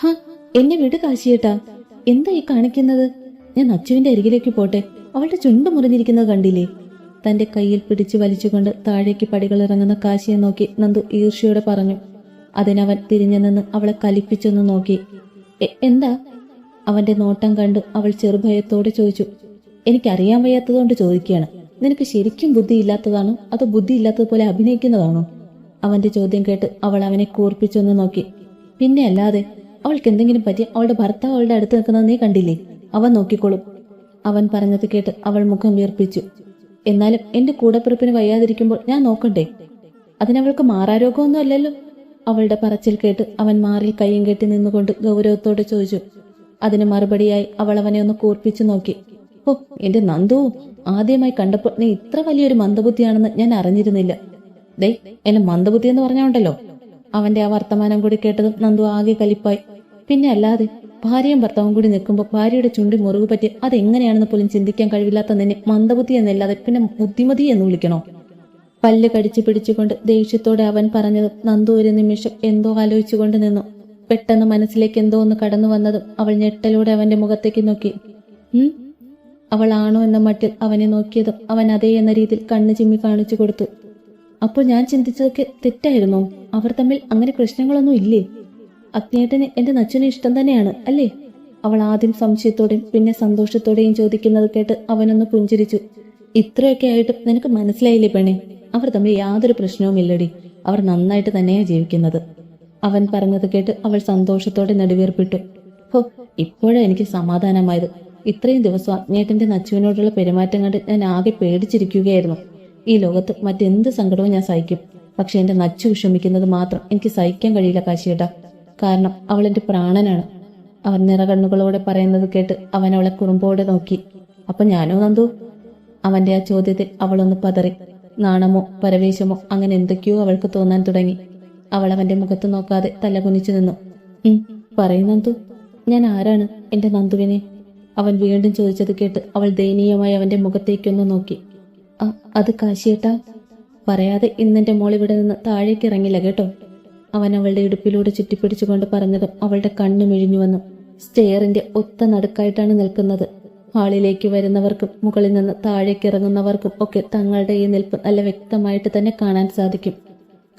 ഹ എന്നെ വിട് കാശിയേട്ടാ. എന്താ ഈ കാണിക്കുന്നത്? ഞാൻ അച്ചുവിന്റെ അരികിലേക്ക് പോട്ടെ. അവളുടെ ചുണ്ട് മുറിഞ്ഞിരിക്കുന്നത് കണ്ടില്ലേ? തന്റെ കയ്യിൽ പിടിച്ചു വലിച്ചുകൊണ്ട് താഴേക്ക് പടികൾ ഇറങ്ങുന്ന കാശിയെ നോക്കി നന്ദു ഈർഷ്യയോടെ പറഞ്ഞു. അതിനവൻ തിരിഞ്ഞു നിന്ന് അവളെ കലിപ്പിച്ചൊന്ന് നോക്കി. "എ- എന്താ? അവന്റെ നോട്ടം കണ്ടു അവൾ ചെറുഭയത്തോടെ ചോദിച്ചു. എനിക്കറിയാൻ വയ്യാത്തതുകൊണ്ട് ചോദിക്കുകയാണ്. നിനക്ക് ശരിക്കും ബുദ്ധി ഇല്ലാത്തതാണോ അതോ ബുദ്ധി ബുദ്ധിയില്ലാത്തതുപോലെ അഭിനയിക്കുന്നതാണോ? അവന്റെ ചോദ്യം കേട്ട് അവൾ അവനെ കൂർപ്പിച്ചൊന്ന് നോക്കി. പിന്നെ അല്ലാതെ അവൾക്ക് എന്തെങ്കിലും പറ്റി? അവളുടെ ഭർത്താവ് അവളുടെ അടുത്ത് നിൽക്കുന്നത് നീ കണ്ടില്ലേ? അവൻ നോക്കിക്കോളും. അവൻ പറഞ്ഞത് കേട്ട് അവൾ മുഖം വീർപ്പിച്ചു എന്നാലും എന്റെ കൂടപ്പിറപ്പിന് വയ്യാതിരിക്കുമ്പോൾ ഞാൻ നോക്കണ്ടേ? അതിനവൾക്ക് മാറാരോഗമൊന്നും അല്ലല്ലോ? അവളുടെ പറച്ചിൽ കേട്ട് അവൻ മാറിൽ കൈയും കെട്ടി നിന്നുകൊണ്ട് ഗൗരവത്തോടെ ചോദിച്ചു. അതിന് മറുപടിയായി അവൾ അവനെ ഒന്ന് കൂർപ്പിച്ചു നോക്കി. ഓ എന്റെ നന്ദു ആദ്യമായി കണ്ടപ്പോൾ നീ ഇത്ര വലിയൊരു മന്ദബുദ്ധിയാണെന്ന് ഞാൻ അറിഞ്ഞിരുന്നില്ല. ദേ എന്നെ മന്ദബുദ്ധി എന്ന് പറഞ്ഞുണ്ടല്ലോ അവന്റെ ആ വർത്തമാനം കൂടി കേട്ടതും നന്ദു ആകെ കലിപ്പായി. പിന്നെ അല്ലാതെ ഭാര്യയും ഭർത്താവും കൂടി നിൽക്കുമ്പോൾ ഭാര്യയുടെ ചുണ്ടി മുറിവ് പറ്റി അതെങ്ങനെയാണെന്ന് പോലും ചിന്തിക്കാൻ കഴിവില്ലാത്ത നിന്നെ മന്ദബുദ്ധി എന്നല്ലാതെ പിന്നെ ബുദ്ധിമതി എന്ന് വിളിക്കണോ? പല്ല് കടിച്ചു പിടിച്ചുകൊണ്ട് ദേഷ്യത്തോടെ അവൻ പറഞ്ഞത് നന്ദു ഒരു നിമിഷം എന്തോ ആലോചിച്ചുകൊണ്ട് നിന്നു. പെട്ടെന്ന് മനസ്സിലേക്ക് എന്തോ ഒന്ന് കടന്നു വന്നതും അവൾ ഞെട്ടലോടെ അവന്റെ മുഖത്തേക്ക് നോക്കി. ഉം? അവൾ ആണോ എന്ന മട്ടിൽ അവനെ നോക്കിയതും അവൻ അതേ എന്ന രീതിയിൽ കണ്ണു ചിമ്മി കാണിച്ചു കൊടുത്തു. അപ്പോൾ ഞാൻ ചിന്തിച്ചതൊക്കെ തെറ്റായിരുന്നു? അവർ തമ്മിൽ അങ്ങനെ പ്രശ്നങ്ങളൊന്നും ഇല്ലേ? അഗ്നേട്ടന് എന്റെ നച്ചുനെ ഇഷ്ടം തന്നെയാണ് അല്ലേ? അവൾ ആദ്യം സംശയത്തോടെയും പിന്നെ സന്തോഷത്തോടെയും ചോദിക്കുന്നത് കേട്ട് അവനൊന്ന് പുഞ്ചിരിച്ചു. ഇത്രയൊക്കെ ആയിട്ട് നിനക്ക് മനസ്സിലായില്ലേ പെണ്ണെ? അവർ തമ്മിൽ യാതൊരു പ്രശ്നവുമില്ലടി അവർ നന്നായിട്ട് തന്നെയാ ജീവിക്കുന്നത്. അവൻ പറഞ്ഞത് കേട്ട് അവൾ സന്തോഷത്തോടെ നെടുവേർപ്പിട്ടു. ഹോ ഇപ്പോഴാണ് എനിക്ക് സമാധാനമായത്. ഇത്രയും ദിവസം അഗ്നേട്ടന്റെ നച്ചുവിനോടുള്ള പെരുമാറ്റം കണ്ട് ഞാൻ ആകെ പേടിച്ചിരിക്കുകയായിരുന്നു. ഈ ലോകത്ത് മറ്റെന്ത് സങ്കടവും ഞാൻ സഹിക്കും. പക്ഷെ എന്റെ നച്ചു വിഷമിക്കുന്നത് മാത്രം എനിക്ക് സഹിക്കാൻ കഴിയില്ല കാശിയേട്ടാ. കാരണം അവൾ എന്റെ പ്രാണനാണ്. അവൻ നിറകണ്ണുകളോടെ പറയുന്നത് കേട്ട് അവൻ അവളെ കുറുമ്പോടെ നോക്കി. അപ്പൊ ഞാനോ നന്ദു? അവന്റെ ആ ചോദ്യത്തിൽ അവളൊന്ന് പതറി. നാണമോ പരവേശമോ അങ്ങനെ എന്തൊക്കെയോ അവൾക്ക് തോന്നാൻ തുടങ്ങി. അവൾ അവന്റെ മുഖത്ത് നോക്കാതെ തല കുനിച്ചു നിന്നു പറയും നന്ദു. ഞാൻ ആരാണ് എന്റെ നന്ദുവിനെ? അവൻ വീണ്ടും ചോദിച്ചത് കേട്ട് അവൾ ദയനീയമായി അവന്റെ മുഖത്തേക്കൊന്ന് നോക്കി. അത് കാശിയേട്ടാ. പറയാതെ ഇന്നെന്റെ മോൾ ഇവിടെ നിന്ന് താഴേക്ക് ഇറങ്ങില്ല കേട്ടോ. അവൻ അവളുടെ ഇടുപ്പിലൂടെ ചുറ്റിപ്പിടിച്ചുകൊണ്ട് പറഞ്ഞതും അവളുടെ കണ്ണു മിഴിഞ്ഞു വന്നു. സ്റ്റെയറിന്റെ ഒത്ത നടുക്കായിട്ടാണ് നിൽക്കുന്നത്. ഹാളിലേക്ക് വരുന്നവർക്കും മുകളിൽ നിന്ന് താഴേക്ക് ഇറങ്ങുന്നവർക്കും ഒക്കെ തങ്ങളുടെ ഈ നിൽപ്പ് നല്ല വ്യക്തമായിട്ട് തന്നെ കാണാൻ സാധിക്കും.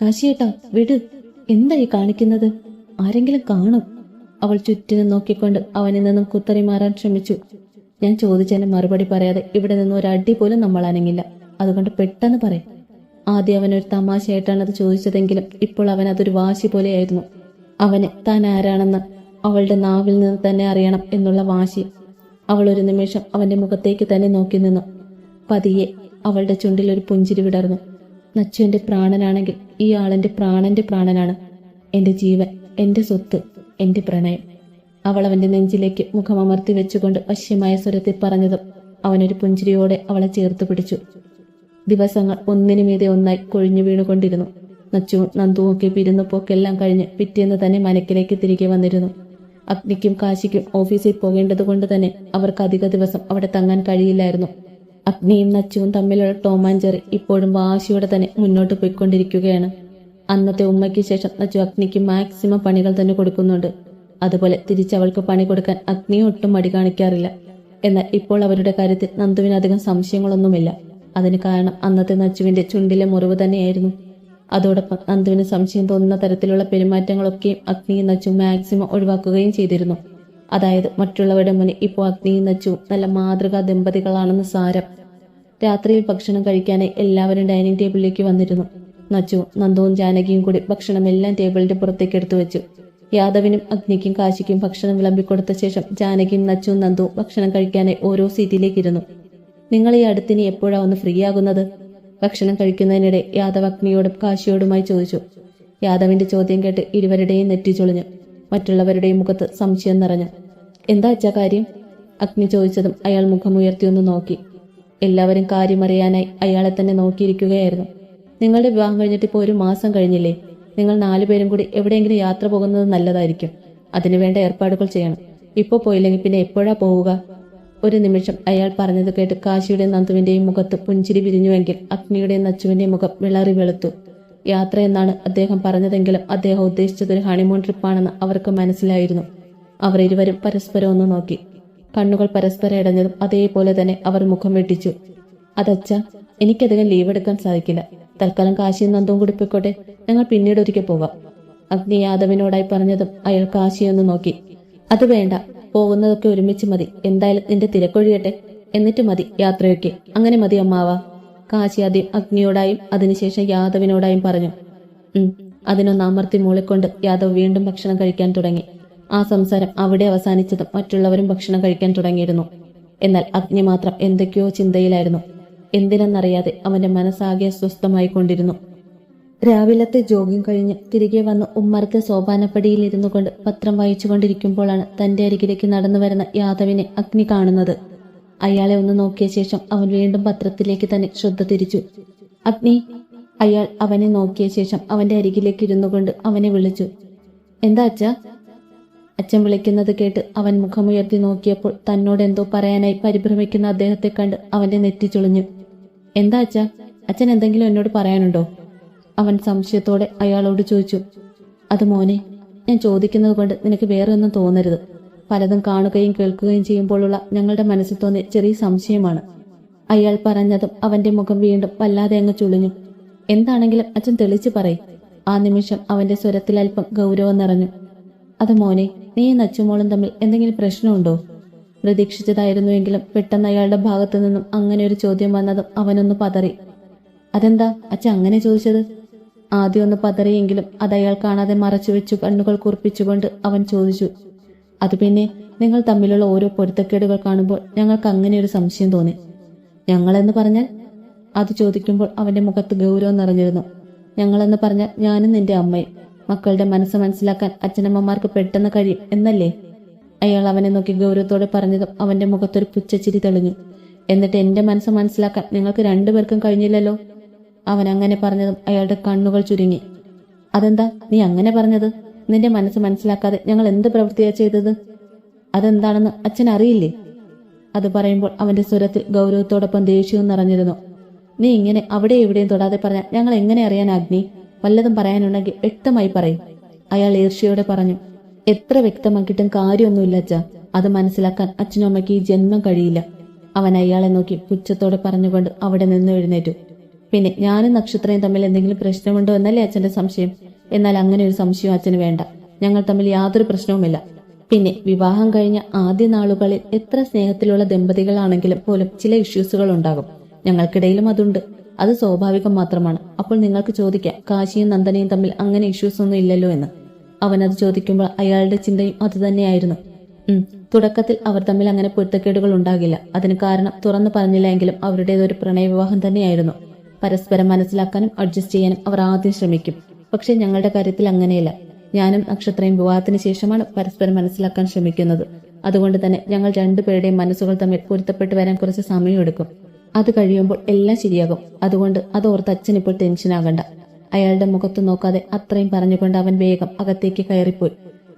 കാശിയേട്ടാ വിട്. എന്തായി കാണിക്കുന്നത്? ആരെങ്കിലും കാണും. അവൾ ചുറ്റിനും നോക്കിക്കൊണ്ട് അവനിൽ നിന്നും കുത്തറി മാറാൻ ശ്രമിച്ചു. ഞാൻ ചോദിച്ചതിന് മറുപടി പറയാതെ ഇവിടെ നിന്ന് ഒരു അടി പോലും നമ്മൾ അനങ്ങില്ല. അതുകൊണ്ട് പെട്ടെന്ന് പറയും. ആദ്യം അവനൊരു തമാശയായിട്ടാണ് അത് ചോദിച്ചതെങ്കിലും ഇപ്പോൾ അവൻ അതൊരു വാശി പോലെയായിരുന്നു. അവന് താൻ ആരാണെന്ന് അവളുടെ നാവിൽ നിന്ന് തന്നെ അറിയണം എന്നുള്ള വാശി. അവൾ ഒരു നിമിഷം അവന്റെ മുഖത്തേക്ക് തന്നെ നോക്കി നിന്നു. പതിയെ അവളുടെ ചുണ്ടിൽ ഒരു പുഞ്ചിരി വിടർന്നു. നച്ചുവിന്റെ പ്രാണനാണെങ്കിൽ ഈ ആളെന്റെ പ്രാണന്റെ പ്രാണനാണ്. എന്റെ ജീവൻ എന്റെ സ്വത്ത് എന്റെ പ്രണയം. അവൾ അവന്റെ നെഞ്ചിലേക്ക് മുഖമമർത്തി വെച്ചുകൊണ്ട് വശ്യമായ സ്വരത്തിൽ പറഞ്ഞതും അവനൊരു പുഞ്ചിരിയോടെ അവളെ ചേർത്ത് പിടിച്ചു. ദിവസങ്ങൾ ഒന്നിനു മീതെ ഒന്നായി കൊഴിഞ്ഞു വീണുകൊണ്ടിരുന്നു. നച്ചുവും നന്ദുവും ഒക്കെ പിരുന്ന പോക്കെല്ലാം കഴിഞ്ഞ് പിറ്റേന്ന് തന്നെ മനക്കിലേക്ക് തിരികെ വന്നിരുന്നു. അഗ്നിക്കും കാശിക്കും ഓഫീസിൽ പോകേണ്ടത് കൊണ്ട് തന്നെ അവർക്ക് അധിക ദിവസം അവിടെ തങ്ങാൻ കഴിയില്ലായിരുന്നു. അഗ്നിയും നച്ചുവും തമ്മിലുള്ള ടോമാഞ്ചറി ഇപ്പോഴും വാശിയോടെ തന്നെ മുന്നോട്ട് പോയിക്കൊണ്ടിരിക്കുകയാണ്. അന്നത്തെ ഉമ്മയ്ക്ക് ശേഷം നച്ചു അഗ്നിക്ക് മാക്സിമം പണികൾ തന്നെ കൊടുക്കുന്നുണ്ട്. അതുപോലെ തിരിച്ചവൾക്ക് പണി കൊടുക്കാൻ അഗ്നിയും ഒട്ടും മടി കാണിക്കാറില്ല. എന്നാൽ ഇപ്പോൾ അവരുടെ കാര്യത്തിൽ നന്ദുവിന് അധികം സംശയങ്ങളൊന്നുമില്ല. അതിന് കാരണം അന്നത്തെ നച്ചുവിന്റെ ചുണ്ടിലെ മുറിവ് തന്നെയായിരുന്നു. അതോടൊപ്പം നന്ദുവിന് സംശയം തോന്നുന്ന തരത്തിലുള്ള പെരുമാറ്റങ്ങളൊക്കെയും അഗ്നിയും നച്ചു മാക്സിമം ഒഴിവാക്കുകയും ചെയ്തിരുന്നു. അതായത് മറ്റുള്ളവരുടെ മുന്നിൽ ഇപ്പോൾ അഗ്നിയും നച്ചു നല്ല മാതൃകാ ദമ്പതികളാണെന്ന് സാരം. രാത്രിയിൽ ഭക്ഷണം കഴിക്കാനായി എല്ലാവരും ഡൈനിങ് ടേബിളിലേക്ക് വന്നിരുന്നു. നച്ചു നന്ദുവും ജാനകിയും കൂടി ഭക്ഷണം എല്ലാം ടേബിളിന്റെ പുറത്തേക്ക് എടുത്തു വെച്ചു. യാദവിനും അഗ്നിക്കും കാശിക്കും ഭക്ഷണം വിളമ്പിക്കൊടുത്ത ശേഷം ജാനകിയും നച്ചുവും നന്ദുവും ഭക്ഷണം കഴിക്കാനായി ഓരോ സീറ്റിലേക്ക് ഇരുന്നു നിങ്ങൾ ഈ അടുത്തിനി എപ്പോഴാ ഒന്ന് ഫ്രീ ആകുന്നത്? ഭക്ഷണം കഴിക്കുന്നതിനിടെ യാദവ് അഗ്നിയോടും കാശിയോടുമായി ചോദിച്ചു. യാദവിന്റെ ചോദ്യം കേട്ട് ഇരുവരുടെയും നെറ്റി ചൊളിഞ്ഞു മറ്റുള്ളവരുടെയും മുഖത്ത് സംശയം നിറഞ്ഞു. എന്താ അച്ഛാ കാര്യം? അഗ്നി ചോദിച്ചതും അയാൾ മുഖമുയർത്തി ഒന്ന് നോക്കി. എല്ലാവരും കാര്യമറിയാനായി അയാളെ തന്നെ നോക്കിയിരിക്കുകയായിരുന്നു. നിങ്ങളുടെ വിവാഹം കഴിഞ്ഞിട്ട് ഇപ്പോൾ ഒരു മാസം കഴിഞ്ഞില്ലേ? നിങ്ങൾ നാലുപേരും കൂടി എവിടെയെങ്കിലും യാത്ര പോകുന്നത് നല്ലതായിരിക്കും. അതിനുവേണ്ട ഏർപ്പാടുകൾ ചെയ്യണം. ഇപ്പോൾ പോയില്ലെങ്കിൽ പിന്നെ എപ്പോഴാ പോവുക? ഒരു നിമിഷം അയാൾ പറഞ്ഞത് കേട്ട് കാശിയുടെയും നന്ദുവിന്റെയും മുഖത്ത് പുഞ്ചിരി വിരിഞ്ഞുവെങ്കിൽ അഗ്നിയുടെയും നച്ചുവിന്റെയും മുഖം വിളറി വെളുത്തു. യാത്ര എന്നാണ് അദ്ദേഹം പറഞ്ഞതെങ്കിലും അദ്ദേഹം ഉദ്ദേശിച്ചത് ഒരു ഹണിമൂൺ ട്രിപ്പാണെന്ന് അവർക്ക് മനസ്സിലായിരുന്നു. അവർ ഇരുവരും പരസ്പരം ഒന്ന് നോക്കി. കണ്ണുകൾ പരസ്പരം ഇടഞ്ഞതും അതേപോലെ തന്നെ അവർ മുഖം വെട്ടിച്ചു. അതച്ച എനിക്കധികം ലീവ് എടുക്കാൻ സാധിക്കില്ല. തൽക്കാലം കാശിയും നന്ദവും കൂടി പോയിക്കോട്ടെ. ഞങ്ങൾ പിന്നീട് ഒരിക്കൽ പോവാം. അഗ്നി യാദവിനോടായി പറഞ്ഞതും അയാൾ കാശിയൊന്ന് നോക്കി. അത് വേണ്ട. പോകുന്നതൊക്കെ ഒരുമിച്ച് മതി. എന്തായാലും നിന്റെ തിരക്കൊഴിയട്ടെ. എന്നിട്ട് മതി യാത്രയൊക്കെ. അങ്ങനെ മതി അമ്മാവ. കാശി ആദ്യം അഗ്നിയോടായും അതിനുശേഷം യാദവിനോടായും പറഞ്ഞു. ഉം. അതിനൊന്ന് അമർത്തി മൂളിക്കൊണ്ട് യാദവ് വീണ്ടും ഭക്ഷണം കഴിക്കാൻ തുടങ്ങി. ആ സംസാരം അവിടെ അവസാനിച്ചതും മറ്റുള്ളവരും ഭക്ഷണം കഴിക്കാൻ തുടങ്ങിയിരുന്നു. എന്നാൽ അഗ്നി മാത്രം എന്തൊക്കെയോ ചിന്തയിലായിരുന്നു. എന്തിനെന്നറിയാതെ അവന്റെ മനസ്സാകെ അസ്വസ്ഥമായി കൊണ്ടിരുന്നു രാവിലത്തെ ജോഗിങ് കഴിഞ്ഞ് തിരികെ വന്ന് ഉമ്മർക്ക് സോപാനപ്പടിയിൽ ഇരുന്നു കൊണ്ട് പത്രം വായിച്ചുകൊണ്ടിരിക്കുമ്പോഴാണ് തന്റെ അരികിലേക്ക് നടന്നു വരുന്ന യാദവിനെ അഗ്നി കാണുന്നത്. അയാളെ ഒന്ന് നോക്കിയ ശേഷം അവൻ വീണ്ടും പത്രത്തിലേക്ക് തന്നെ ശ്രദ്ധ തിരിച്ചു. അഗ്നി അയാൾ അവനെ നോക്കിയ ശേഷം അവന്റെ അരികിലേക്ക് ഇരുന്നു കൊണ്ട് അവനെ വിളിച്ചു. എന്താ അച്ഛ? അച്ഛൻ വിളിക്കുന്നത് കേട്ട് അവൻ മുഖമുയർത്തി നോക്കിയപ്പോൾ തന്നോട് എന്തോ പറയാനായി പരിഭ്രമിക്കുന്ന അദ്ദേഹത്തെ കണ്ട് അവന്റെ നെറ്റി ചുളിഞ്ഞു. എന്താ അച്ഛാ? അച്ഛൻ എന്തെങ്കിലും എന്നോട് പറയാനുണ്ടോ? അവൻ സംശയത്തോടെ അയാളോട് ചോദിച്ചു അത് മോനെ ഞാൻ ചോദിക്കുന്നത് കൊണ്ട് നിനക്ക് വേറെ ഒന്നും തോന്നരുത്. പലതും കാണുകയും കേൾക്കുകയും ചെയ്യുമ്പോഴുള്ള ഞങ്ങളുടെ മനസ്സിൽ തോന്നിയ ചെറിയ സംശയമാണ്. അയാൾ പറഞ്ഞതും അവന്റെ മുഖം വീണ്ടും വല്ലാതെ അങ്ങ് ചുളിഞ്ഞു. എന്താണെങ്കിലും അച്ഛൻ തെളിച്ചു പറയും. ആ നിമിഷം അവന്റെ സ്വരത്തിൽ അല്പം ഗൗരവം നിറഞ്ഞു. അത് മോനെ നീ നച്ചുമോളും തമ്മിൽ എന്തെങ്കിലും പ്രശ്നമുണ്ടോ പ്രതീക്ഷിച്ചതായിരുന്നുവെങ്കിലും പെട്ടെന്ന് അയാളുടെ ഭാഗത്തു നിന്നും അങ്ങനെ ഒരു ചോദ്യം വന്നതും അവനൊന്ന് പതറി. അതെന്താ? അച്ഛൻ അങ്ങനെ ചോദിച്ചത്? ആദ്യം ഒന്ന് പതറിയെങ്കിലും അത് അയാൾ കാണാതെ മറച്ചു വെച്ചു കണ്ണുകൾ കുറിപ്പിച്ചുകൊണ്ട് അവൻ ചോദിച്ചു അത് പിന്നെ നിങ്ങൾ തമ്മിലുള്ള ഓരോ പൊരുത്തക്കേടുകൾ കാണുമ്പോൾ ഞങ്ങൾക്ക് അങ്ങനെ ഒരു സംശയം തോന്നി. ഞങ്ങളെന്ന് പറഞ്ഞാൽ? അത് ചോദിക്കുമ്പോൾ അവന്റെ മുഖത്ത് ഗൗരവം നിറഞ്ഞിരുന്നു. ഞങ്ങളെന്ന് പറഞ്ഞാൽ ഞാനും നിന്റെ അമ്മയും. മക്കളുടെ മനസ്സ് മനസ്സിലാക്കാൻ അച്ഛനമ്മമാർക്ക് പെട്ടെന്ന് കഴിയും എന്നല്ലേ? അയാൾ അവനെ നോക്കി ഗൗരവത്തോടെ പറഞ്ഞതും അവന്റെ മുഖത്തൊരു പുച്ഛച്ചിരി തെളിഞ്ഞു. എന്നിട്ട് എന്റെ മനസ്സ് മനസ്സിലാക്കാൻ നിങ്ങൾക്ക് രണ്ടുപേർക്കും കഴിഞ്ഞില്ലല്ലോ? അവൻ അങ്ങനെ പറഞ്ഞതും അയാളുടെ കണ്ണുകൾ ചുരുങ്ങി. അതെന്താ? നീ അങ്ങനെ പറഞ്ഞത്? നിന്റെ മനസ്സ് മനസ്സിലാക്കാതെ ഞങ്ങൾ എന്ത് പ്രവൃത്തിയാ ചെയ്തത്? അതെന്താണെന്ന് അച്ഛൻ അറിയില്ലേ? അത് പറയുമ്പോൾ അവന്റെ സ്വരത്തിൽ ഗൗരവത്തോടൊപ്പം ദേഷ്യവും നിറഞ്ഞിരുന്നു. നീ ഇങ്ങനെ അവിടെ എവിടെയും തൊടാതെ പറഞ്ഞാൽ ഞങ്ങൾ എങ്ങനെ അറിയാൻ അഗ്നി? വല്ലതും പറയാനുണ്ടെങ്കിൽ വ്യക്തമായി പറയും. അയാൾ ഈർഷ്യയോടെ പറഞ്ഞു എത്ര വ്യക്തമാക്കിയിട്ടും കാര്യമൊന്നുമില്ല അച്ഛ. അത് മനസ്സിലാക്കാൻ അച്ഛനും അമ്മയ്ക്ക് ഈ ജന്മം കഴിയില്ല. അവൻ അയാളെ നോക്കി പുച്ഛത്തോടെ പറഞ്ഞുകൊണ്ട് അവിടെ നിന്ന് എഴുന്നേറ്റു. പിന്നെ ഞാനും നക്ഷത്രയും തമ്മിൽ എന്തെങ്കിലും പ്രശ്നമുണ്ടോ എന്നല്ലേ അച്ഛന്റെ സംശയം. എന്നാൽ അങ്ങനെ ഒരു സംശയം അച്ഛന് വേണ്ട. ഞങ്ങൾ തമ്മിൽ യാതൊരു പ്രശ്നവുമില്ല. പിന്നെ വിവാഹം കഴിഞ്ഞ ആദ്യ നാളുകളിൽ എത്ര സ്നേഹത്തിലുള്ള ദമ്പതികളാണെങ്കിലും പോലും ചില ഇഷ്യൂസുകൾ ഉണ്ടാകും. ഞങ്ങൾക്കിടയിലും അതുണ്ട്. അത് സ്വാഭാവികം മാത്രമാണ്. അപ്പോൾ നിങ്ങൾക്ക് ചോദിക്കാം കാശിയും നന്ദനയും തമ്മിൽ അങ്ങനെ ഇഷ്യൂസ് ഒന്നും ഇല്ലല്ലോ എന്ന്. അവൻ അത് ചോദിക്കുമ്പോൾ അയാളുടെ ചിന്തയും അതുതന്നെയായിരുന്നു തുടക്കത്തിൽ അവർ തമ്മിൽ അങ്ങനെ പൊരുത്തക്കേടുകൾ ഉണ്ടാകില്ല. അതിന് കാരണം തുറന്നു പറഞ്ഞില്ല എങ്കിലും അവരുടേതൊരു പ്രണയവിവാഹം തന്നെയായിരുന്നു. പരസ്പരം മനസ്സിലാക്കാനും അഡ്ജസ്റ്റ് ചെയ്യാനും അവർ ആദ്യം ശ്രമിക്കും. പക്ഷെ ഞങ്ങളുടെ കാര്യത്തിൽ അങ്ങനെയല്ല. ഞാനും നക്ഷത്രയും വിവാഹത്തിന് ശേഷമാണ് പരസ്പരം മനസ്സിലാക്കാൻ ശ്രമിക്കുന്നത്. അതുകൊണ്ട് തന്നെ ഞങ്ങൾ രണ്ടുപേരുടെയും മനസ്സുകൾ തമ്മിൽ പൊരുത്തപ്പെട്ട് വരാൻ കുറച്ച് സമയമെടുക്കും. അത് കഴിയുമ്പോൾ എല്ലാം ശരിയാകും. അതുകൊണ്ട് അത് ഓർത്ത് അച്ഛൻ ഇപ്പോൾ ടെൻഷനാകണ്ട അയാളുടെ മുഖത്ത് നോക്കാതെ അത്രയും പറഞ്ഞുകൊണ്ട് അവൻ വേഗം അകത്തേക്ക് കയറിപ്പോയി.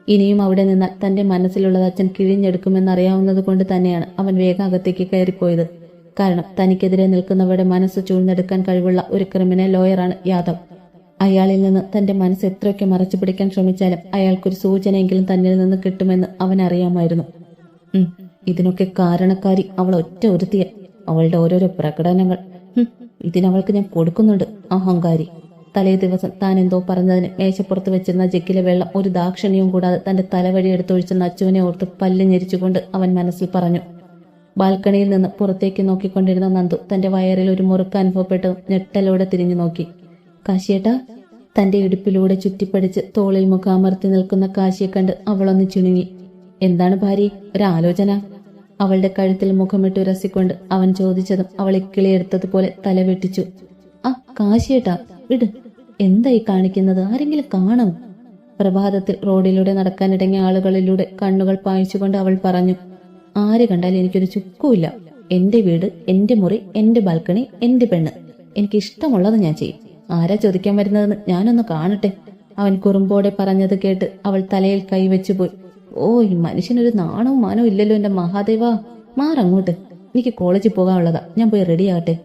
ഇനിയും അവിടെ നിന്നാൽ തന്റെ മനസ്സിലുള്ളത് അച്ഛൻ കിഴിഞ്ഞെടുക്കുമെന്നറിയാവുന്നത് കൊണ്ട് തന്നെയാണ് അവൻ വേഗം അകത്തേക്ക് കയറിപ്പോയത്. കാരണം തനിക്കെതിരെ നിൽക്കുന്നവരുടെ മനസ്സ് ചൂഴ്ന്നെടുക്കാൻ കഴിവുള്ള ഒരു ക്രിമിനൽ ലോയറാണ് യാദവ്. അയാളിൽ നിന്ന് തന്റെ മനസ്സ് എത്രയൊക്കെ മറച്ചു പിടിക്കാൻ ശ്രമിച്ചാലും അയാൾക്കൊരു സൂചനയെങ്കിലും തന്നിൽ നിന്ന് കിട്ടുമെന്ന് അവൻ അറിയാമായിരുന്നു. ഇതിനൊക്കെ കാരണക്കാരി അവൾ ഒറ്റ ഒരുത്തിയ. അവളുടെ ഓരോരോ പ്രകടനങ്ങൾ. ഇതിനവൾക്ക് ഞാൻ കൊടുക്കുന്നുണ്ട് അഹങ്കാരി. തലേ ദിവസം താൻ എന്തോ പറഞ്ഞതിന് മേശപ്പുറത്ത് വെച്ചിരുന്ന ജഗ്ഗിലെ വെള്ളം ഒരു ദാക്ഷിണ്യവും കൂടാതെ തന്റെ തലവഴി എടുത്തൊഴിച്ച നച്ചുവിനെ ഓർത്ത് പല്ല് ഞെരിച്ചുകൊണ്ട് അവൻ മനസ്സിൽ പറഞ്ഞു ബാൽക്കണിയിൽ നിന്ന് പുറത്തേക്ക് നോക്കിക്കൊണ്ടിരുന്ന നന്ദു തന്റെ വയറിൽ ഒരു മുറുക്ക് അനുഭവപ്പെട്ട് ഞെട്ടലോടെ തിരിഞ്ഞു നോക്കി. കാശിയേട്ട തന്റെ ഇടുപ്പിലൂടെ ചുറ്റിപ്പടിച്ച് തോളിൽ മുഖാമർത്തി നിൽക്കുന്ന കാശിയെ കണ്ട് അവളൊന്ന് ചുണുങ്ങി. എന്താണ് ഭാര്യ? ഒരാലോചന അവളുടെ കഴുത്തിൽ മുഖമിട്ട് ഉരസിക്കൊണ്ട് അവൻ ചോദിച്ചതും അവൾ ഇക്കിളിയെടുത്തതുപോലെ തല വെട്ടിച്ചു. ആ കാശിയേട്ടാ വിട്. എന്തായി കാണിക്കുന്നത്? ആരെങ്കിലും കാണും. പ്രഭാതത്തിൽ റോഡിലൂടെ നടക്കാനിടങ്ങിയ ആളുകളിലൂടെ കണ്ണുകൾ പായിച്ചുകൊണ്ട് അവൾ പറഞ്ഞു. ആര് കണ്ടാലും എനിക്കൊരു ചുക്കുമില്ല. എന്റെ വീട് എന്റെ മുറി എന്റെ ബാൽക്കണി എന്റെ പെണ്ണ്. എനിക്ക് ഇഷ്ടമുള്ളത് ഞാൻ ചെയ്യും. ആരാ ചോദിക്കാൻ വരുന്നതെന്ന് ഞാനൊന്ന് കാണട്ടെ. അവൻ കുറുമ്പോടെ പറഞ്ഞത് കേട്ട് അവൾ തലയിൽ കൈവച്ചു പോയി. ഓ ഈ മനുഷ്യനൊരു നാണവും മാനവും ഇല്ലല്ലോ എന്റെ മഹാദേവ. മാറങ്ങോട്ട്. എനിക്ക് കോളേജിൽ പോകാനുള്ളതാ. ഞാൻ പോയി റെഡിയാകട്ടെ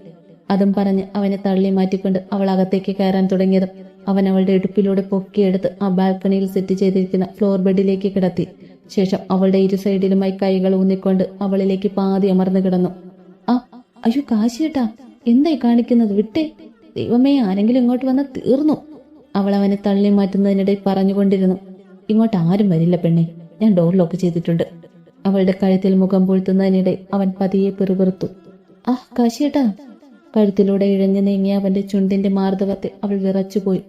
അതും പറഞ്ഞ് അവനെ തള്ളി മാറ്റിക്കൊണ്ട് അവൾ അകത്തേക്ക് കയറാൻ തുടങ്ങിയതും. അവൻ അവളുടെ ഇടുപ്പിലൂടെ പൊക്കിയെടുത്ത് ആ ബാൽക്കണിയിൽ സെറ്റ് ചെയ്തിരിക്കുന്ന ഫ്ലോർ ബെഡിലേക്ക് കിടത്തി. ശേഷം അവളുടെ ഇരു സൈഡിലുമായി കൈകൾ ഊന്നിക്കൊണ്ട് അവളിലേക്ക് പാതി അമർന്നു കിടന്നു. ആ അയ്യോ കാശിയേട്ടാ എന്തായി കാണിക്കുന്നത്? വിട്ടേ. ദൈവമേ ആരെങ്കിലും ഇങ്ങോട്ട് വന്നാൽ തീർന്നു. അവൾ അവനെ തള്ളി മാറ്റുന്നതിനിടെ പറഞ്ഞുകൊണ്ടിരുന്നു. ഇങ്ങോട്ട് ആരും വരില്ല പെണ്ണെ. ഞാൻ ഡോർ ലോക്ക് ചെയ്തിട്ടുണ്ട്. അവളുടെ കഴുത്തിൽ മുഖം പൂഴ്ത്തുന്നതിനിടെ അവൻ പതിയെ പിറുപിറുത്തു. ആ കാശിയേട്ടാ. കഴുത്തിലൂടെ ഇഴഞ്ഞു നീങ്ങിയ അവന്റെ ചുണ്ടിന്റെ മാർദ്ദവത്തെ അവൾ വിറച്ചുപോയി.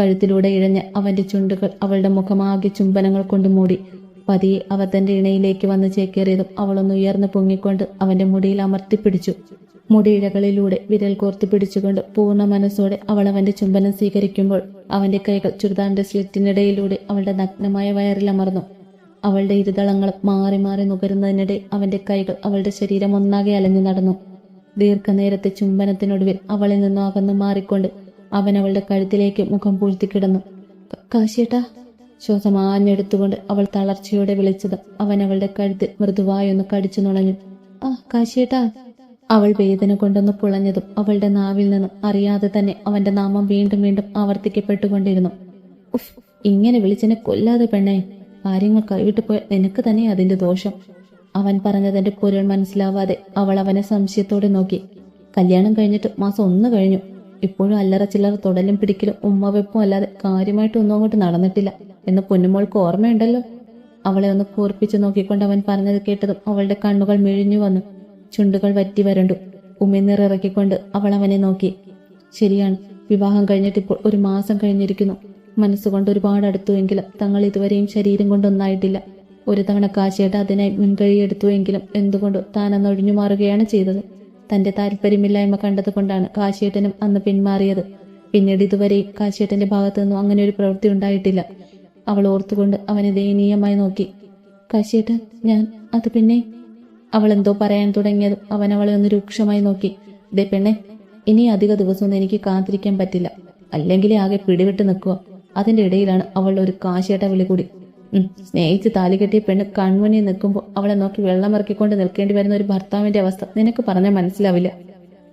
കഴുത്തിലൂടെ ഇഴഞ്ഞ അവന്റെ ചുണ്ടുകൾ അവളുടെ മുഖമാകെ ചുംബനങ്ങൾ കൊണ്ട് മൂടി. പതിയെ അവർ തന്റെ ഇണയിലേക്ക് വന്ന് ചേക്കേറിയതും അവളൊന്ന് ഉയർന്നു പൊങ്ങിക്കൊണ്ട് അവന്റെ മുടിയിൽ അമർത്തിപ്പിടിച്ചു മുടിയിഴകളിലൂടെ വിരൽ കോർത്തി പിടിച്ചുകൊണ്ട് പൂർണ മനസ്സോടെ അവൾ അവന്റെ ചുംബനം സ്വീകരിക്കുമ്പോൾ അവന്റെ കൈകൾ ചുരിദാറിന്റെ സ്ലിറ്റിനിടയിലൂടെ അവളുടെ നഗ്നമായ വയറിൽ അമർന്നു. അവളുടെ ഇരുതളങ്ങളും മാറി മാറി നുകരുന്നതിനിടെ അവന്റെ കൈകൾ അവളുടെ ശരീരം ഒന്നാകെ അലഞ്ഞു നടന്നു. ദീർഘനേരത്തെ ചുംബനത്തിനൊടുവിൽ അവളിൽ നിന്നും അകന്നു മാറിക്കൊണ്ട് അവൻ അവളുടെ കഴുത്തിലേക്ക് മുഖം പൂഴ്ത്തിക്കിടന്നു കിടന്നു. കാശിയേട്ടാ ശ്വാസം ആഞ്ഞെടുത്തുകൊണ്ട് അവൾ തളർച്ചയോടെ വിളിച്ചത് അവൻ അവളുടെ കഴുത്തിൽ മൃദുവായൊന്ന് കടിച്ചു നുണഞ്ഞു ആ കാശിയേട്ടാ. അവൾ വേദന കൊണ്ടൊന്ന് പുളഞ്ഞതും അവളുടെ നാവിൽ നിന്നും അറിയാതെ തന്നെ അവന്റെ നാമം വീണ്ടും വീണ്ടും ആവർത്തിക്കപ്പെട്ടുകൊണ്ടിരുന്നു. ഉഫ് ഇങ്ങനെ വിളിച്ചെന്നെ കൊല്ലാതെ പെണ്ണേ. കാര്യങ്ങൾ കൈവിട്ടു പോയ നിനക്ക് തന്നെ അതിന്റെ ദോഷം. അവൻ പറഞ്ഞതിന്റെ പൊരുൾ മനസ്സിലാവാതെ അവൾ അവനെ സംശയത്തോടെ നോക്കി. കല്യാണം കഴിഞ്ഞിട്ട് മാസം ഒന്ന് കഴിഞ്ഞു. ഇപ്പോഴും അല്ലറ ചില്ലറ തൊടലും പിടിക്കലും ഉമ്മവെപ്പും അല്ലാതെ കാര്യമായിട്ടൊന്നും അങ്ങോട്ട് നടന്നിട്ടില്ല. എന്ന് പൊന്നുമോൾക്ക് ഓർമ്മയുണ്ടല്ലോ? അവളെ ഒന്ന് കൂർപ്പിച്ചു നോക്കിക്കൊണ്ട് അവൻ പറഞ്ഞത് കേട്ടതും അവളുടെ കണ്ണുകൾ മിഴിഞ്ഞു വന്നു. ചുണ്ടുകൾ വറ്റി വരണ്ടു. ഉമിനീറിറക്കിക്കൊണ്ട് അവൾ അവനെ നോക്കി. ശരിയാണ് വിവാഹം കഴിഞ്ഞിട്ടിപ്പോൾ ഒരു മാസം കഴിഞ്ഞിരിക്കുന്നു. മനസ്സുകൊണ്ട് ഒരുപാട് അടുത്തുവെങ്കിലും തങ്ങൾ ഇതുവരെയും ശരീരം കൊണ്ടൊന്നായിട്ടില്ല. ഒരു തവണ കാശിയേട്ട അതിനായി മുൻകഴിയെടുത്തുവെങ്കിലും എന്തുകൊണ്ടോ ഒഴിഞ്ഞു മാറുകയാണ് ചെയ്തത്. തന്റെ താല്പര്യമില്ലായ്മ കണ്ടതുകൊണ്ടാണ് കാശിയേട്ടനും അന്ന് പിന്മാറിയത്. പിന്നീട് ഇതുവരെയും കാശിയേട്ടന്റെ ഭാഗത്തു നിന്നും അങ്ങനെ ഒരു പ്രവൃത്തി ഉണ്ടായിട്ടില്ല. അവൾ ഓർത്തുകൊണ്ട് അവനെ ദയനീയമായി നോക്കി. കാശിയേട്ടൻ ഞാൻ അത് പിന്നെ അവൾ എന്തോ പറയാൻ തുടങ്ങിയതും അവൻ അവളെ ഒന്ന് രൂക്ഷമായി നോക്കി. ദേ പെണ്ണെ ഇനി അധിക ദിവസമൊന്നും എനിക്ക് കാത്തിരിക്കാൻ പറ്റില്ല. അല്ലെങ്കിൽ ആകെ പിടിവിട്ട് നിൽക്കുക. അതിന്റെ ഇടയിലാണ് അവൾ ഒരു കാശിയേട്ട വിളി കൂടി. സ്നേഹിച്ച് താലി കെട്ടിയ പെണ്ണ് കൺമണി നിൽക്കുമ്പോൾ അവളെ നോക്കി വെള്ളമിറക്കിക്കൊണ്ട് നിൽക്കേണ്ടി വരുന്ന ഒരു ഭർത്താവിന്റെ അവസ്ഥ നിനക്ക് പറഞ്ഞാൽ മനസ്സിലാവില്ല.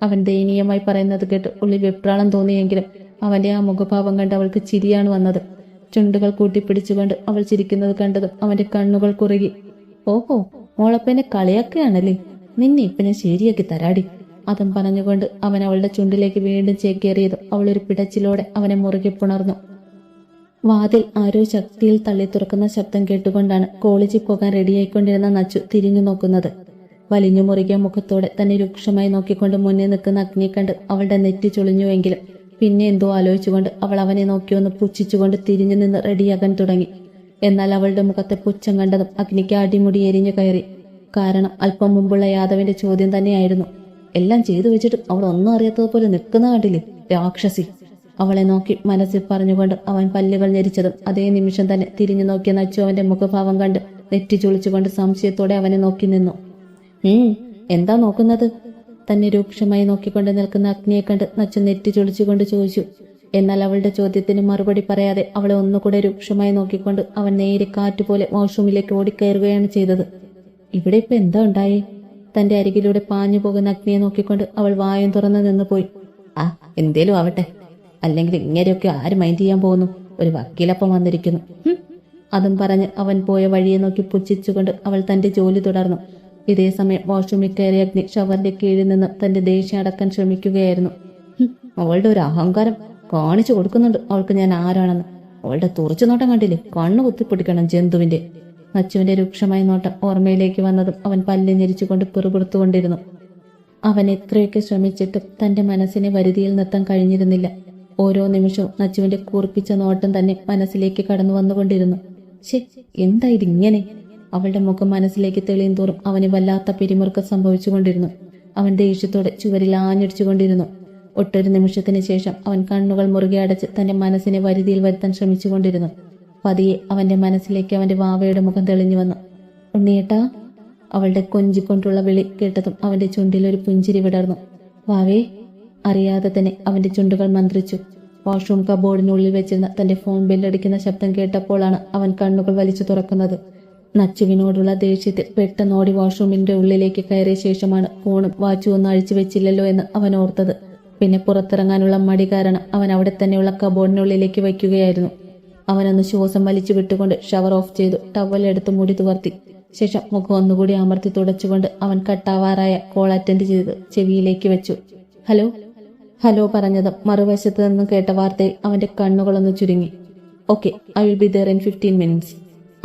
അവൻ ദയനീയമായി പറയുന്നത് കേട്ട് ഉള്ളിൽ വെപ്രാളം തോന്നിയെങ്കിലും അവന്റെ ആ മുഖഭാവം കണ്ട് അവൾക്ക് ചിരിയാണ് വന്നത്. ചുണ്ടുകൾ കൂട്ടിപ്പിടിച്ചുകൊണ്ട് അവൾ ചിരിക്കുന്നത് കണ്ടതും അവന്റെ കണ്ണുകൾ കുറുകി. ഓഹോ മോളപ്പനെ കളിയാക്കുകയാണല്ലേ? നിന്നെ ഇപ്പനെ ശരിയാക്കി തരാടി. അതും പറഞ്ഞുകൊണ്ട് അവൻ അവളുടെ ചുണ്ടിലേക്ക് വീണ്ടും ചേക്കേറിയതും അവളൊരു പിടച്ചിലോടെ അവനെ മുറുകെ പുണർന്നു. വാതിൽ ആരോ ശക്തിയിൽ തള്ളി തുറക്കുന്ന ശബ്ദം കേട്ടുകൊണ്ടാണ് കോളേജിൽ പോകാൻ റെഡിയായിക്കൊണ്ടിരുന്ന നച്ചു തിരിഞ്ഞു നോക്കുന്നത്. വലിഞ്ഞു മുറുകിയ മുഖത്തോടെ തന്നെ രൂക്ഷമായി നോക്കിക്കൊണ്ട് മുന്നേ നിൽക്കുന്ന അഗ്നിയെ കണ്ട് അവളുടെ നെറ്റി ചൊളിഞ്ഞുവെങ്കിലും പിന്നെ എന്തോ ആലോചിച്ചുകൊണ്ട് അവൾ അവനെ നോക്കിയൊന്ന് പുച്ഛിച്ചുകൊണ്ട് തിരിഞ്ഞു നിന്ന് റെഡിയാകാൻ തുടങ്ങി. എന്നാൽ അവളുടെ മുഖത്തെ പുച്ഛം കണ്ടതും അഗ്നിക്ക് അടിമുടി എരിഞ്ഞു കയറി. കാരണം അല്പം മുമ്പുള്ള യാദവിന്റെ ചോദ്യം തന്നെയായിരുന്നു. എല്ലാം ചെയ്തു വെച്ചിട്ട് അവൾ ഒന്നും അറിയാത്തതുപോലെ നിൽക്കുന്ന കണ്ടില്ലേ രാക്ഷസി. അവളെ നോക്കി മനസ്സിൽ പറഞ്ഞുകൊണ്ട് അവൻ പല്ലുകൾ ഞെരിച്ചതും അതേ നിമിഷം തന്നെ തിരിഞ്ഞു നോക്കിയ നച്ചു അവന്റെ മുഖഭാവം കണ്ട് നെറ്റി ചുളിച്ചുകൊണ്ട് സംശയത്തോടെ അവനെ നോക്കി നിന്നു. ഉം എന്താ നോക്കുന്നത്? തന്നെ രൂക്ഷമായി നോക്കിക്കൊണ്ട് നിൽക്കുന്ന അഗ്നിയെ കണ്ട് നച്ചു നെറ്റി ചുളിച്ചുകൊണ്ട് ചോദിച്ചു. എന്നാൽ അവളുടെ ചോദ്യത്തിന് മറുപടി പറയാതെ അവളെ ഒന്നുകൂടെ രൂക്ഷമായി നോക്കിക്കൊണ്ട് അവൻ നേരെ കാറ്റുപോലെ വാഷ്റൂമിലേക്ക് ഓടിക്കയറുകയാണ് ചെയ്തത്. ഇവിടെ ഇപ്പൊ എന്താ ഉണ്ടായി? തന്റെ അരികിലൂടെ പാഞ്ഞു പോകുന്ന അഗ്നിയെ നോക്കിക്കൊണ്ട് അവൾ വായം തുറന്നു നിന്ന് പോയി ആ എന്തേലും ആവട്ടെ. അല്ലെങ്കിൽ ഇങ്ങനെയൊക്കെ ആര് മൈൻഡ് ചെയ്യാൻ പോകുന്നു? ഒരു വക്കീലപ്പം വന്നിരിക്കുന്നു. അതും പറഞ്ഞ് അവൻ പോയ വഴിയെ നോക്കി പുച്ഛിച്ചുകൊണ്ട് അവൾ തന്റെ ജോലി തുടർന്നു. ഇതേ സമയം വാഷ്റൂമിൽ കയറിയ അഗ്നി ഷവറിന്റെ കീഴിൽ നിന്ന് തന്റെ ദേഷ്യം അടക്കാൻ ശ്രമിക്കുകയായിരുന്നു. അവളുടെ ഒരു അഹങ്കാരം കാണിച്ചു കൊടുക്കുന്നുണ്ട് അവൾക്ക് ഞാൻ ആരാണെന്ന്. അവളുടെ തുറച്ചു നോട്ടം കണ്ടില്ലേ? കണ്ണു കുത്തിപ്പിടിക്കണം ജന്തുവിന്റെ. നച്ചുവിന്റെ രൂക്ഷമായ നോട്ടം ഓർമ്മയിലേക്ക് വന്നതും അവൻ പല്ല് ഞെരിച്ചുകൊണ്ട് പിറുപിറുത്തുകൊണ്ടിരുന്നു. അവൻ എത്രയൊക്കെ ശ്രമിച്ചിട്ടും തന്റെ മനസ്സിനെ വരുതിയിൽ നിർത്താൻ കഴിഞ്ഞിരുന്നില്ല. ഓരോ നിമിഷവും നച്ചുവിന്റെ കൂർപ്പിച്ച നോട്ടം തന്നെ മനസ്സിലേക്ക് കടന്നു വന്നുകൊണ്ടിരുന്നു. ശേ എന്താ ഇങ്ങനെ അവളുടെ മുഖം മനസ്സിലേക്ക് തെളിയും തോറും അവന് വല്ലാത്ത പിരിമുറുക്കം സംഭവിച്ചുകൊണ്ടിരുന്നു. അവൻ ദേഷ്യത്തോടെ ചുവരിൽ ആഞ്ഞടിച്ചുകൊണ്ടിരുന്നു. ഒട്ടൊരു നിമിഷത്തിന് ശേഷം അവൻ കണ്ണുകൾ മുറുകെ അടച്ച് തന്റെ മനസ്സിനെ വരുതിയിൽ വരുത്താൻ ശ്രമിച്ചുകൊണ്ടിരുന്നു. പതിയെ അവന്റെ മനസ്സിലേക്ക് അവന്റെ വാവയുടെ മുഖം തെളിഞ്ഞു വന്നു. ഉണ്ണിയേട്ടാ അവളുടെ കൊഞ്ചിക്കൊണ്ടുള്ള വിളി കേട്ടതും അവന്റെ ചുണ്ടിൽ ഒരു പുഞ്ചിരി വിടർന്നു. വാവേ അറിയാതെ തന്നെ അവന്റെ ചുണ്ടുകൾ മന്ത്രിച്ചു. വാഷ്റൂം കബോർഡിനുള്ളിൽ വെച്ചിരുന്ന തന്റെ ഫോൺ ബില്ലടിക്കുന്ന ശബ്ദം കേട്ടപ്പോഴാണ് അവൻ കണ്ണുകൾ വലിച്ചു തുറക്കുന്നത്. നച്ചുവിനോടുള്ള ദേഷ്യത്തിൽ പെട്ടെന്ന് ഓടി വാഷ്റൂമിന്റെ ഉള്ളിലേക്ക് കയറിയ ശേഷമാണ് ഫോണും വാച്ചും ഒന്നും അഴിച്ചു വെച്ചില്ലല്ലോ എന്ന് അവൻ ഓർത്തത്. പിന്നെ പുറത്തിറങ്ങാനുള്ള മടി കാരണം അവൻ അവിടെ തന്നെയുള്ള കബോർഡിനുള്ളിലേക്ക് വയ്ക്കുകയായിരുന്നു. അവനൊന്ന് ശ്വാസം വലിച്ചു വിട്ടുകൊണ്ട് ഷവർ ഓഫ് ചെയ്തു ടവലെടുത്ത് മുടി തുവർത്തി. ശേഷം മുഖം ഒന്നുകൂടി അമർത്തി തുടച്ചുകൊണ്ട് അവൻ കട്ടാവാറായ കോൾ അറ്റൻഡ് ചെയ്ത് ചെവിയിലേക്ക് വെച്ചു. ഹലോ? ഹലോ പറഞ്ഞതും മറുവശത്ത് നിന്നും കേട്ട വാർത്തയിൽ അവന്റെ കണ്ണുകളൊന്ന് ചുരുങ്ങി. Okay I will be there in fifteen minutes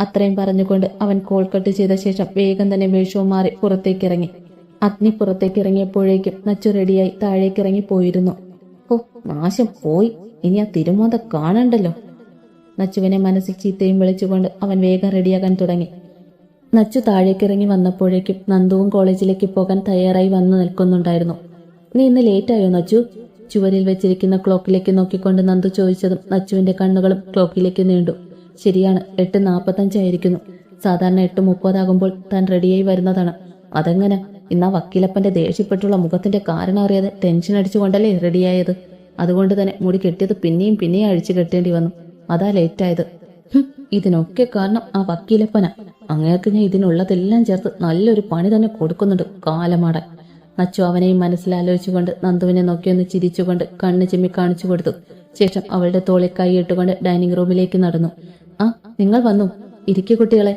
അത്രയും പറഞ്ഞുകൊണ്ട് അവൻ കോൾ കട്ട് ചെയ്ത ശേഷം വേഗം തന്നെ വേഷവും മാറി പുറത്തേക്ക് ഇറങ്ങി അഗ്നി പുറത്തേക്ക് ഇറങ്ങിയപ്പോഴേക്കും നച്ചു റെഡിയായി താഴേക്ക് ഇറങ്ങി പോയിരുന്നു. ഓ നാശം പോയി. ഇനി ആ തിരുമാത കാണണ്ടല്ലോ. നച്ചുവിനെ മനസ്സിൽ ചീത്തയും വിളിച്ചുകൊണ്ട് അവൻ വേഗം റെഡിയാകാൻ തുടങ്ങി. നച്ചു താഴേക്ക് ഇറങ്ങി വന്നപ്പോഴേക്കും നന്ദുവും കോളേജിലേക്ക് പോകാൻ തയ്യാറായി വന്നു നിൽക്കുന്നുണ്ടായിരുന്നു. നീ ഇന്ന് ലേറ്റായോ നച്ചു? ചുവരിൽ വെച്ചിരിക്കുന്ന ക്ലോക്കിലേക്ക് നോക്കിക്കൊണ്ട് നന്ദു ചോദിച്ചതും നച്ചുവിന്റെ കണ്ണുകളും ക്ലോക്കിലേക്ക് നീണ്ടു. ശരിയാണ് എട്ട് നാൽപ്പത്തഞ്ചായിരിക്കുന്നു സാധാരണ എട്ട് മുപ്പതാകുമ്പോൾ താൻ റെഡിയായി വരുന്നതാണ്. അതെങ്ങനെ? ഇന്നാ വക്കീലപ്പന്റെ ദേഷ്യപ്പെട്ടുള്ള മുഖത്തിന്റെ കാരണം അറിയാതെ ടെൻഷൻ അടിച്ചുകൊണ്ടല്ലേ റെഡിയായത്? അതുകൊണ്ട് തന്നെ മുടി കെട്ടിയത് പിന്നെയും പിന്നെയും അഴിച്ചു കെട്ടേണ്ടി വന്നു. അതാ ലേറ്റായത് ഇതിനൊക്കെ കാരണം ആ വക്കീലപ്പന. അങ്ങേക്ക് ഞാൻ ഇതിനുള്ളതെല്ലാം ചേർത്ത് നല്ലൊരു പണി തന്നെ കൊടുക്കുന്നുണ്ട് കാലമാടാൻ. നച്ചു അവനെയും മനസ്സിലാലോചിച്ചുകൊണ്ട് നന്ദുവിനെ നോക്കിയൊന്ന് ചിരിച്ചുകൊണ്ട് കണ്ണ് ചിമ്മി കാണിച്ചു കൊടുത്തു. ശേഷം അവളുടെ തോളിൽ കൈയിട്ടുകൊണ്ട് ഡൈനിങ് റൂമിലേക്ക് നടന്നു. ആ നിങ്ങൾ വന്നു. ഇരിക്കു കുട്ടികളെ.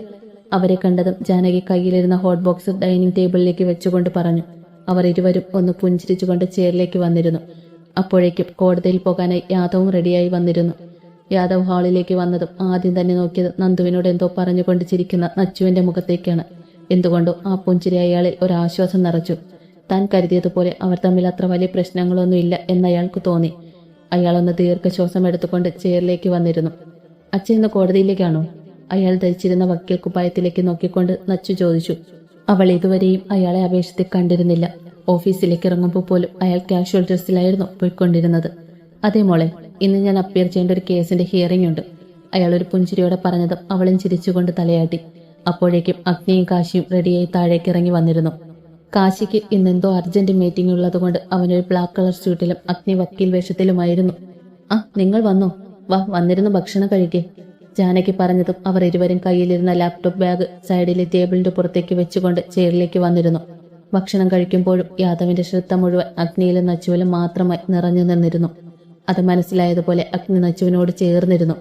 അവരെ കണ്ടതും ജാനകി കയ്യിലിരുന്ന ഹോട്ട് ബോക്സ് ഡൈനിങ് ടേബിളിലേക്ക് വെച്ചുകൊണ്ട് പറഞ്ഞു. അവർ ഇരുവരും ഒന്ന് പുഞ്ചിരിച്ചുകൊണ്ട് ചെയറിലേക്ക് വന്നിരുന്നു. അപ്പോഴേക്കും കോടതിയിൽ പോകാനായി യാദവും റെഡിയായി വന്നിരുന്നു. യാദവ് ഹാളിലേക്ക് വന്നതും ആദ്യം തന്നെ നോക്കിയത് നന്ദുവിനോട് എന്തോ പറഞ്ഞുകൊണ്ട് ചിരിക്കുന്ന നച്ചുവിന്റെ മുഖത്തേക്കാണ്. എന്തുകൊണ്ടോ ആ പുഞ്ചിരി അയാളിൽ ഒരാശ്വാസം നിറച്ചു. താൻ കരുതിയതുപോലെ അവർ തമ്മിൽ അത്ര വലിയ പ്രശ്നങ്ങളൊന്നും ഇല്ല എന്നയാൾക്ക് തോന്നി. അയാളൊന്ന് ദീർഘശ്വാസം എടുത്തുകൊണ്ട് ചെയറിലേക്ക് വന്നിരുന്നു. അച്ഛൻ ഇന്ന് കോടതിയിലേക്കാണോ അയാൾ ധരിച്ചിരുന്ന വക്കീൽ കുപ്പായത്തിലേക്ക് നോക്കിക്കൊണ്ട് നച്ചു ചോദിച്ചു. അവൾ ഇതുവരെയും അയാളെ അപേക്ഷത്തിൽ കണ്ടിരുന്നില്ല. ഓഫീസിലേക്ക് ഇറങ്ങുമ്പോൾ പോലും അയാൾ കാഷ്വൽ ഡ്രസ്സിലായിരുന്നു പോയിക്കൊണ്ടിരുന്നത്. അതേ മോളെ ഇന്ന് ഞാൻ അപ്പിയർ ചെയ്യേണ്ട ഒരു കേസിന്റെ ഹിയറിംഗ് ഉണ്ട് അയാൾ ഒരു പുഞ്ചിരിയോടെ പറഞ്ഞതും അവളും ചിരിച്ചുകൊണ്ട് തലയാട്ടി. അപ്പോഴേക്കും അഗ്നിയും കാശിയും റെഡിയായി താഴേക്ക് ഇറങ്ങി വന്നിരുന്നു. കാശിക്ക് ഇന്നെന്തോ അർജന്റ് മീറ്റിംഗ് ഉള്ളതുകൊണ്ട് അവനൊരു ബ്ലാക്ക് കളർ സ്യൂട്ടിലും അഗ്നി വക്കീൽ വേഷത്തിലുമായിരുന്നു. ആ നിങ്ങൾ വന്നോ? വാ വന്നിരുന്ന് ഭക്ഷണം കഴിക്കേ. ജാനകി പറഞ്ഞതും അവർ ഇരുവരും കയ്യിലിരുന്ന ലാപ്ടോപ്പ് ബാഗ് സൈഡിലെ ടേബിളിന്റെ പുറത്തേക്ക് വെച്ചുകൊണ്ട് ചെയറിലേക്ക് വന്നിരുന്നു. ഭക്ഷണം കഴിക്കുമ്പോഴും യാദവിന്റെ ശ്രദ്ധ മുഴുവൻ അഗ്നിയിലും നച്ചുവിലും മാത്രമായി നിറഞ്ഞു നിന്നിരുന്നു. അത് മനസ്സിലായതുപോലെ അഗ്നി നച്ചുവിനോട് ചേർന്നിരുന്നു.